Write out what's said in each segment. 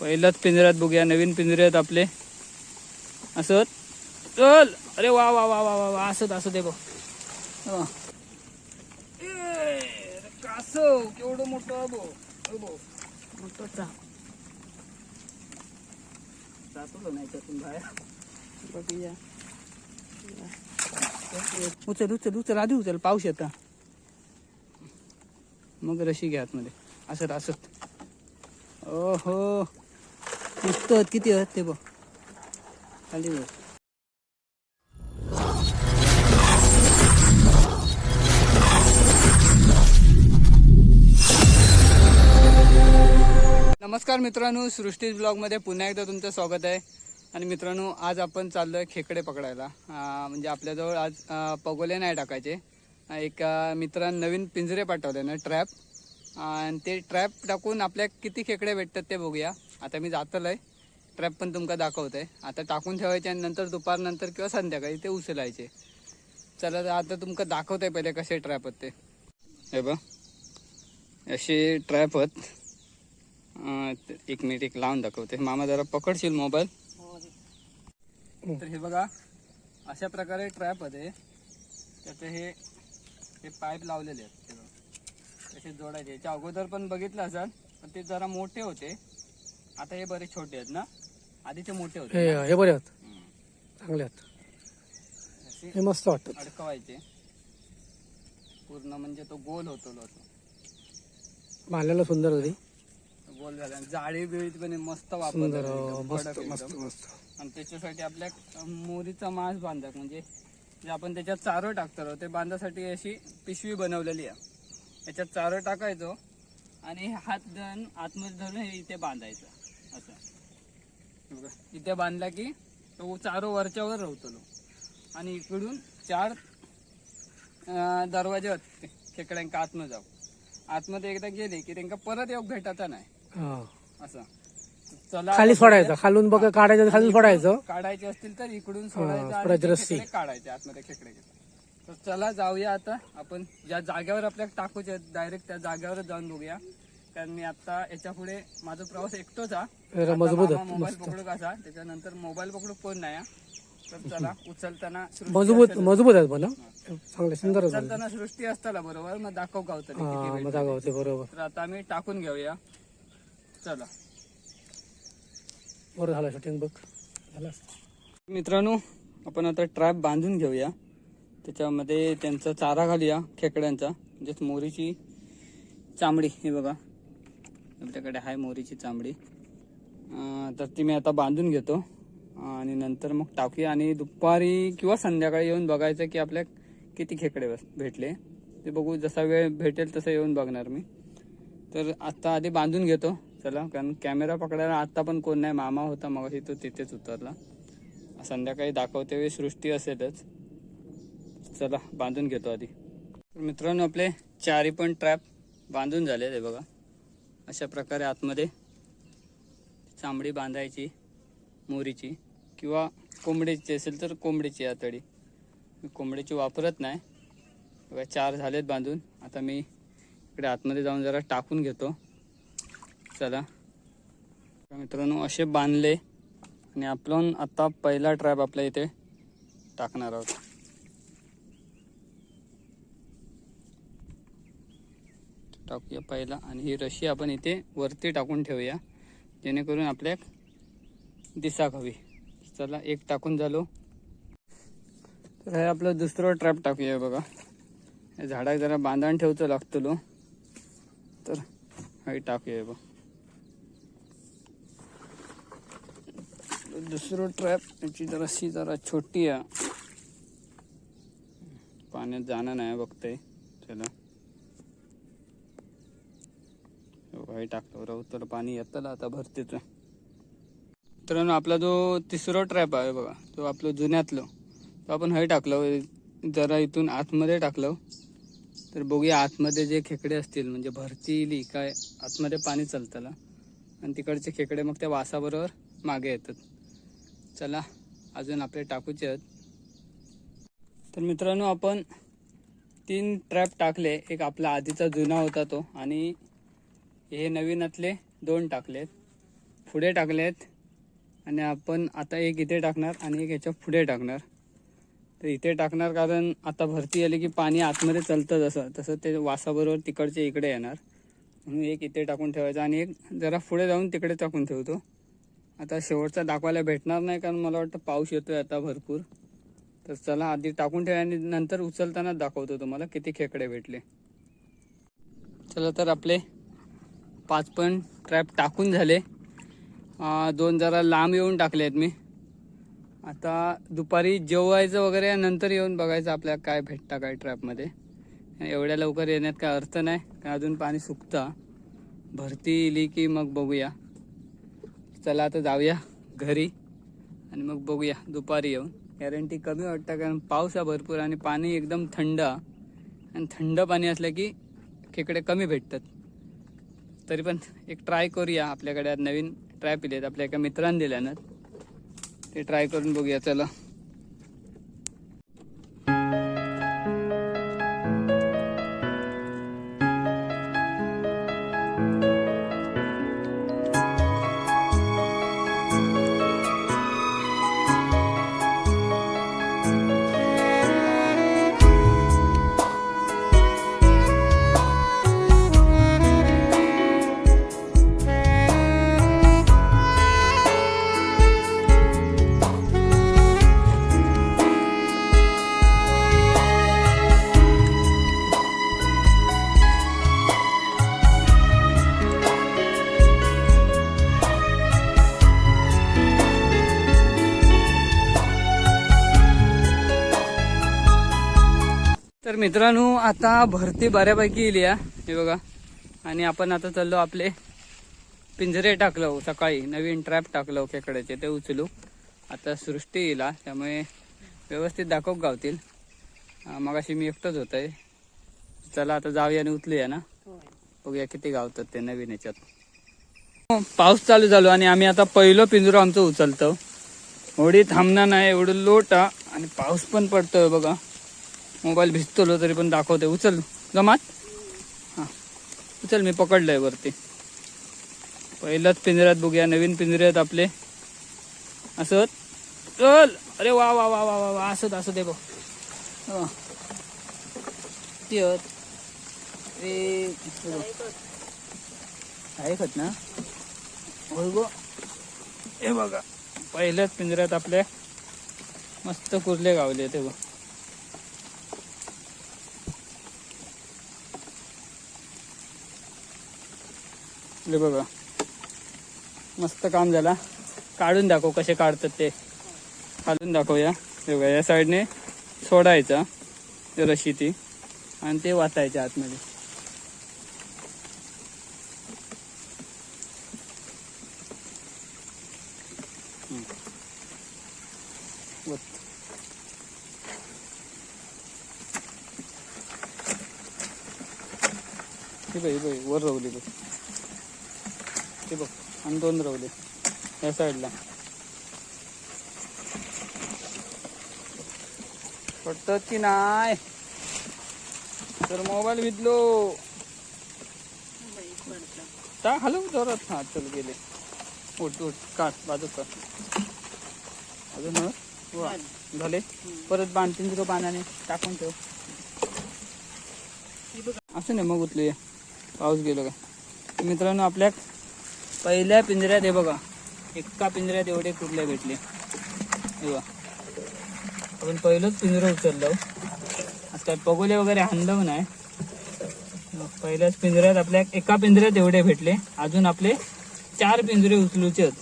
पहिल्याच पिंजऱ्यात बघूया नवीन पिंजऱ्यात आपले. असत चल. अरे वा वा वा वा वा वा. असत असत आहे बघ. कासव केवढं मोठं बो मोठं जातो नाही त्यातून बाहेर. बघूया. उचल उचल उचल. आधी उचल. पाऊस येता मग रशी घ्या आतमध्ये. असत असत ओहो. मस्त आहेत, किती आहेत ते बघ. खाली बघ. नमस्कार मित्रांनो सृष्टी ब्लॉगमध्ये पुन्हा एकदा तुमचं स्वागत आहे. आणि मित्रांनो आज आपण चाललोय खेकडे पकडायला. म्हणजे आपल्याजवळ आज पगोले नाही टाकायचे. एक एका मित्रानं नवीन पिंजरे पाठवले ना ट्रॅप आणि ते ट्रॅप टाकून आपल्या किती खेकडे भेटतात ते बघूया. आता मी जातलोय. ट्रॅप पण तुमका दाखवतोय. आता टाकून ठेवायचे आणि नंतर दुपारनंतर किंवा संध्याकाळी ते उचलायचे. चला तर आता तुमका दाखवतंय पहिले कसे ट्रॅप आहेत ते हे बघ. असे ट्रॅप आहेत एक मिनिट एक लावून दाखवते. मामा जरा पकडशील मोबाईल तर हे बघा. अशा प्रकारे ट्रॅप आहे त्याचे हे हे पाईप लावलेले आहेत. हे. तसे जोडायचे. याच्या अगोदर पण बघितलं असाल पण ते जरा मोठे होते. आता हे बरे छोटे आहेत ना? आधी ते मोठे होते हे? हे बरे आहेत. चांगले आहेत. असे हे मस्त वाटतात. अडकवायचे. पूर्ण म्हणजे तो गोल होतो बांधायला सुंदर होती गोल झाला. जाळी बिळी पण मस्त सुंदर वापरतात हो, मस्त मस्त. मस्त. आणि त्याच्यासाठी आपल्या मोरीचा मांस बांधतात. म्हणजे जे आपण त्याच्यात चारो टाकतो ते बांधासाठी अशी पिशवी बनवलेली आहे. याच्यात चारो टाकायचो. आणि हात धरून आतमध्ये धरून हे इथे बांधायचं. इथे बांधला की तो चारो वरच्यावर राहतो आणि इकडून चार दरवाजे आहेत खेकड्यांका आतमध्ये जाऊ आतमध्ये एकदा गेले की त्यांना परत येऊ भेटायचा नाही. असं. चला खाली सोडायचं खालून बघ काढायचं खाली सोडायचं. काढायचे असतील तर इकडून सोडायचं काढायचे आतमध्ये खेकडे तर चला जाऊया आता. आपण ज्या जागेवर आपल्याला टाकूचे डायरेक्ट त्या जागेवरच जाऊन बघूया. कारण मी आता याच्यापुढे माझा प्रवास एकटोच हा. मजबूत मोबाईल. पकडू कसा त्याच्यानंतर मोबाईल पकडू कोण नाही. तर चला उचलताना मजबूत. मजबूत आहेत पण हं. चांगले सुंदर उचलताना सृष्टी असताना बरोबर मग दाखव आहे. होते? बरोबर. तर आता आम्ही टाकून घेऊया. चला. बरं झालं शूटिंग बघ. झालं. मित्रांनो आपण आता ट्रॅप बांधून घेऊया. त्याच्यामध्ये त्यांचा चारा घालूया खेकड्यांचा. म्हणजेच मोरीची चामडी हे बघा. आपल्याकडे आहे मोरीची चामडी. तर ती मी आता बांधून घेतो. आणि नंतर मग टाकूया. आणि दुपारी किंवा संध्याकाळी येऊन बघायचं की आपल्या किती खेकडे बस भेटले. ते बघू जसा वेळ भेटेल तसं येऊन बघणार मी. तर आता आधी बांधून घेतो. चला कारण कॅमेरा पकडायला आत्ता पण कोण नाही. मामा होता मग तो तिथेच उतरला. संध्याकाळी दाखवते वेळी सृष्टी असेलच. चला बांधून घेतो आधी. तर मित्रांनो आपले चारी पण ट्रॅप बांधून झाले ते बघा. अशा प्रकारे आतमध्ये चांबडी बांधायची मोरीची किंवा कोंबडीची असेल तर कोंबडीची आतडी. मी कोंबडीची वापरत नाही. बघा चार झालेत बांधून. आता मी इकडे आतमध्ये जाऊन जरा टाकून घेतो. चला. मित्रांनो असे बांधले आणि आपण आत्ता पहिला ट्रॅप आपल्या इथे टाकणार आहोत. टाकूया पहिला आणि ही रशी आपण इथे वरती टाकून ठेवूया. जेणेकरून आपल्या दिसाक हवी चला एक टाकून झालो. तर हे आपलं दुसरं ट्रॅप टाकूया बघा. या झाडाक जरा बांधण ठेवचं लागतलो. तर हे टाकूया बघ. दुसरं ट्रॅप याची जराशी जरा छोटी आहे. पाण्यात जाणं नाही बघतंय. चला. काही टाकतो. राहू तर पाणी येतं आता भरतीच. मित्रांनो आपला जो तिसरा ट्रॅप आहे बघा तो आपलं जुन्यातलं तो आपण हय टाकलं. जरा इथून आतमध्ये टाकलं. तर बघूया आतमध्ये जे खेकडे असतील म्हणजे भरती इली काय आतमध्ये पाणी चालतं आणि तिकडचे खेकडे मग त्या वासाबरोबर मागे येतात. चला अजून आपले टाकूचे आहेत. तर मित्रांनो आपण तीन ट्रॅप टाकले. एक आपला आधीचा जुना होता तो आणि हे नवीनातले दोन टाकलेत. पुढे टाकलेत आणि आपण आता एक इथे टाकणार आणि एक ह्याच्या पुढे टाकणार. तर इथे टाकणार कारण आता भरती आली की पाणी आतमध्ये चालतं जसं तसं ते वासाबरोबर तिकडचे इकडे येणार. म्हणून एक इथे टाकून ठेवायचं आणि एक जरा पुढे जाऊन तिकडे टाकून ठेवतो. आता शेवटचा दाखवायला भेटणार नाही कारण मला वाटतं पाऊस येतो आहे आता भरपूर. तर चला आधी टाकून ठेवा आणि नंतर उचलतानाच दाखवतो तुम्हाला किती खेकडे भेटले. चला तर आपले पाच पण ट्रॅप टाकून झाले. दोन जरा लांब येऊन टाकले आहेत मी. आता दुपारी जेवायचं वगैरे नंतर येऊन बघायचं आपल्याला काय भेटतं काय ट्रॅपमध्ये. एवढ्या लवकर येण्यात काय अर्थ नाही कारण अजून पाणी सुकतं. भरती इली की मग बघूया. चला आता जाऊया घरी आणि मग बघूया दुपारी येऊन. गॅरंटी कमी वाटतं कारण पाऊस आहे भरपूर आणि पाणी एकदम थंड. आणि थंड पाणी असलं की खेकडे कमी भेटतात. तरी पण एक ट्राय करूया आपल्याकडे नवीन ट्रॅप दिलेत आपल्या एका मित्रांनी दिल्यानं. ते ट्राय करून बघूया चला. मित्रांनो आता भरती बऱ्यापैकी येईल या हे बघा. आणि आपण आता चाललो आपले पिंजरे टाकलो हो, सकाळी. नवीन ट्रॅप टाकलो हो, खेकड्याचे. ते उचलू. आता सृष्टी येईल त्यामुळे व्यवस्थित दाखव गावतील. मग अशी मी एकटंच होत आहे चला आता जाऊया आणि उचलूया ना. बघूया किती गावतात ते नवीन याच्यात. हो, पाऊस चालू झालो आणि आम्ही आता पहिलं पिंजरं आमचं उचलतो. होडी थांबणार नाही एवढं लोट आणि पाऊस पण पडतोय बघा. मोबाईल भिजतलो तरी पण दाखवते. उचल. जमात हां. उचल मी पकडलंय वरती. पहिलंच पिंजऱ्यात बघूया. नवीन पिंजरे आहेत आपले. असत चल. अरे वा वा वा वा वा वा. असत असत दे बघ. हं. आहे खत ना? होय गो. हे बघा. पहिल्याच पिंजऱ्यात आपल्या मस्त कुर्ले गावले ते बघ. हे बघा. मस्त काम झाला. काढून दाखव कसे काढतात ते. काढून दाखवूया हे बघा या साईडने सोडायचा. रशी ती. आणि ते वाचायच्या आतमध्ये हम्म. वत. हे बघ हे बघ वर रवली बघ ते बघ आणि दोन रवले या साईडला. पटत की नाही. तर मोबाईल विदलो ता हलव जोरात. हा चल गेले. उठ उठ काढ बाजू कर. अजून झाले. परत बांध पिंजरो पाण्याने टाकून ठेव. असं नाही मग उतलूया पाऊस गेलो का? मित्रांनो आपल्या पहिल्या पिंजऱ्यात हे बघा. एका पिंजऱ्यात एवढे कुठले भेटले. हे बघा. आपण पहिलंच पिंजरं उचललं हो. आज काय पगोले वगैरे हाणलं नाही. पहिल्याच पिंजऱ्यात आपल्या एका पिंजऱ्यात एवढे भेटले. अजून आपले चार पिंजरे उचलूचे आहेत.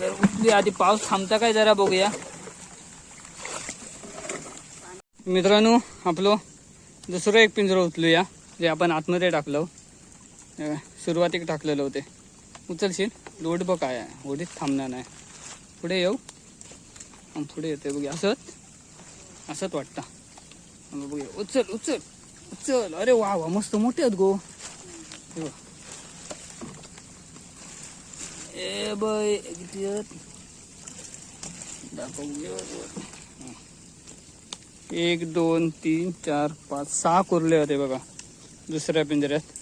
तर उचली आधी पाऊस थांबता काय जरा बघूया. मित्रांनो आपलं दुसरं एक पिंजरं उचलूया जे आपण आतमध्ये टाकलं हो. सुरुवातीक टाकलेलं होते. उचलशील? लोड बघ काय आहे. होडीत थांबणार नाही. पुढे येऊ? आणि पुढे येते बघ. असंच? असंच वाटतं. बघ उचल उचल उचल. अरे वा वा. मस्त मोठे आहेत गो. ए बाय किती आहेत? एक दोन तीन चार पाच सहा कुरले होते बघा. दुसऱ्या पिंजऱ्यात.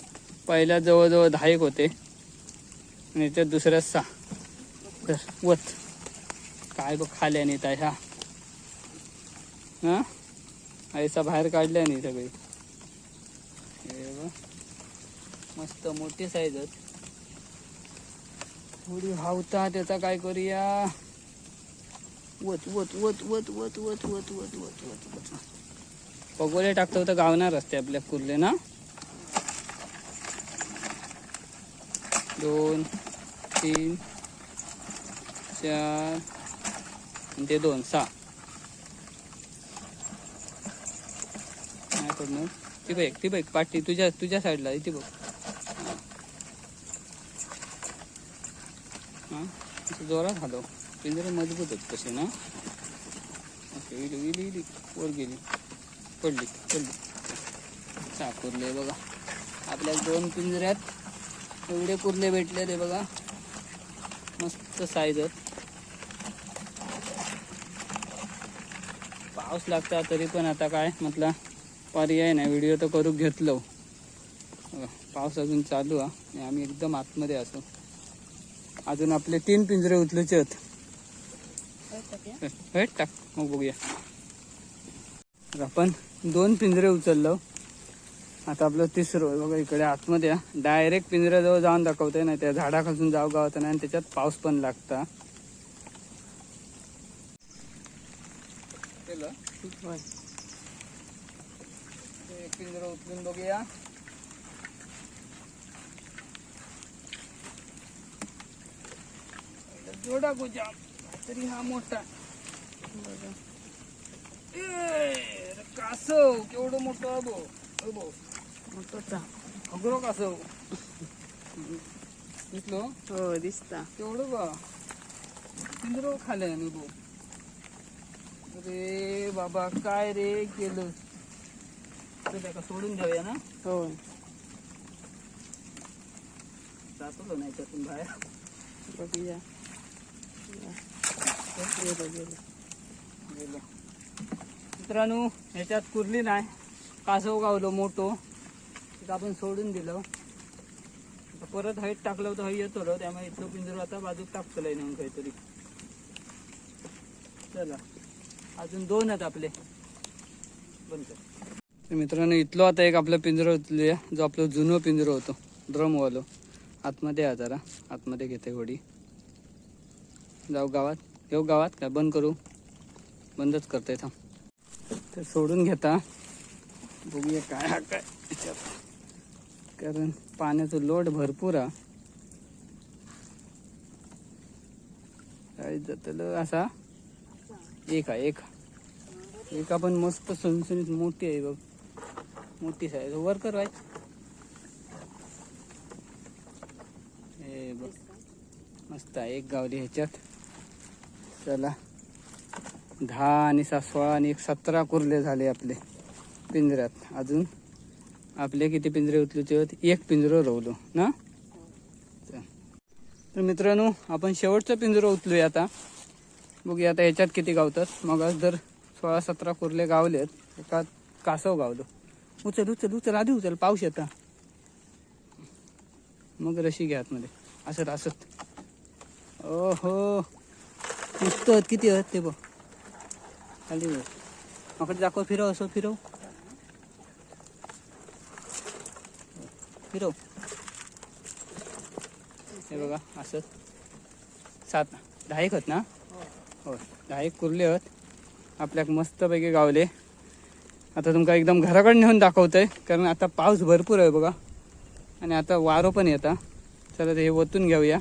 पहिल्या जवळजवळ दहा एक होते आणि त्यात दुसऱ्या सहा तर वत काय बघ खाल्या नाही त्या ह्या हा ऐसा बाहेर काढल्या नाही सगळी हे बघ. मस्त मोठी साईज आहेत थोडी हावता त्याचा काय करूया वत वत वत वत वत वत वत वत वत वत वत पगोले टाकतो तर गावणार असते आपल्या कुर्ले ना दोन तीन चार ते दोन सहा. नाही पडणार ती बघ ती बघ पाठी तुझ्या तुझ्या साईडला ती बघ. हां? जोरात हलव. पिंजरे मजबूत आहेत तसे ना? ओके इली इली इली वर गेली. पडली पडली. साकुरले बघा. आपल्या दोन पिंजऱ्यात एवढे कुर्ले भेटले ते बघा. मस्त साईज आहेत. पाऊस लागता तरी पण आता काय म्हटलं पर्याय नाही. व्हिडिओ तर करू घेतलो पाऊस अजून चालू आहे. आणि आम्ही एकदम आतमध्ये असो. अजून आपले तीन पिंजरे उचलूचे आहेत. टाक. मग बघूया. आपण दोन पिंजरे उचललो. आता आपलं तिसरं बघा इकडे आतमध्ये. डायरेक्ट पिंजऱ्याजवळ जाऊन दाखवतोय नाही त्या झाडाखालून जाऊ गावत नाही आणि त्याच्यात पाऊस पण लागता. पिंजरा उचलून बघूया. जोडा गुजा तरी हा मोठा. कासव केवढं मोठं अबो अबो. अग्रो कासव दिसलो हो दिसता तेवढं बा पिंजरो खाले आणि बो अरे बाबा काय रे केलं तर त्याला सोडून द्यावया ना हो जातो नाही त्यातून बाहेर बघूया मित्रांनो ह्याच्यात कुरली नाही कासव गावलो मोठो तिथं आपण सोडून दिलं. परत हाईट टाकलं होतं हई येतो रो, त्यामुळे इथलं पिंजरं आता बाजूक टाकतलंय नेऊन काहीतरी. चला. अजून दोन आहेत आपले. बंद मित्रांनो इथलो आता एक आपलं पिंजरं उचलूया जो आपलं जुनं पिंजरं होतं ड्रमवालं. आतमध्ये आहे जरा. आतमध्ये घेते घोडी. जाऊ गावात. येऊ गावात काय बंद करू. बंदच करते थांब. तर सोडून घेता. बघूया काय हा काय कारण पाण्याचं लोड भरपूर आहे. काय जातलं असा. एक आहे एक. एक पण मस्त सुनसुनीत मोठी आहे बघ. मोठी साईज वर कर वाय हे बघ. मस्त आहे एक गावली ह्याच्यात. चला. दहा आणि सहा सोळा आणि एक सतरा कुर्ले झाले आपले पिंजऱ्यात अजून. आपले किती पिंजरे उचलूचे होते? एक पिंजरं रोवलो ना? चल. तर मित्रांनो आपण शेवटचं पिंजरं उचलूया आता. बघूया आता याच्यात किती गावतात. मग आज जर सोळा सतरा कुर्ले गावलेत. एका कासव गावलो. उचल उचल उचल आधी उचल पाऊस येता. मग रशी घ्या आतमध्ये. असत असत. ओहो. मस्त आहेत किती आहेत ते बघ. खाली बघ. माकडे दाखव फिरव असं फिरव. फिरव. हे बघा असं. सात दहा एक होत ना? हो दहा एक कुर्ले आहेत. आपल्याक मस्तपैकी गावले. आता तुमका एकदम घराकडे नेऊन दाखवतंय कारण आता पाऊस भरपूर आहे बघा. आणि आता वारो पण येता चला ते हे ओतून घेऊया.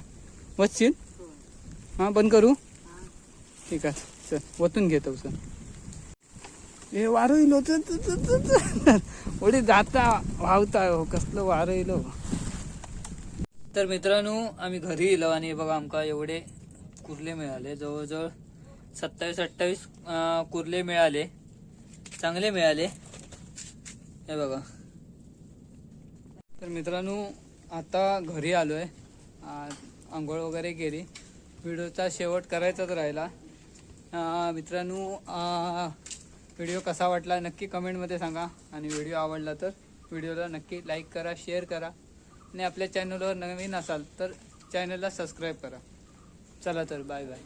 वचशील हां बंद करू? ठीक आहे चल ओतून घेतो सर हे वारं इलो उडी जाता वावता हो कसलं वारं इलो तर मित्रांनो आम्ही घरी इलो आणि हे बघा आमका एवढे कुर्ले मिळाले. जवळजवळ सत्तावीस अठ्ठावीस कुर्ले मिळाले. चांगले मिळाले. हे बघा. तर मित्रांनो आता घरी आलो आहे आंघोळ वगैरे केली. व्हिडिओचा शेवट करायचाच राहिला. मित्रांनो व्हिडिओ कसा वाटला नक्की कमेंटमध्ये सांगा. आणि व्हिडिओ आवडला तर व्हिडिओला नक्की लाईक करा शेअर करा. आणि आपल्या चॅनलवर नवीन असाल तर चॅनलला सबस्क्राईब करा. चला तर बाय बाय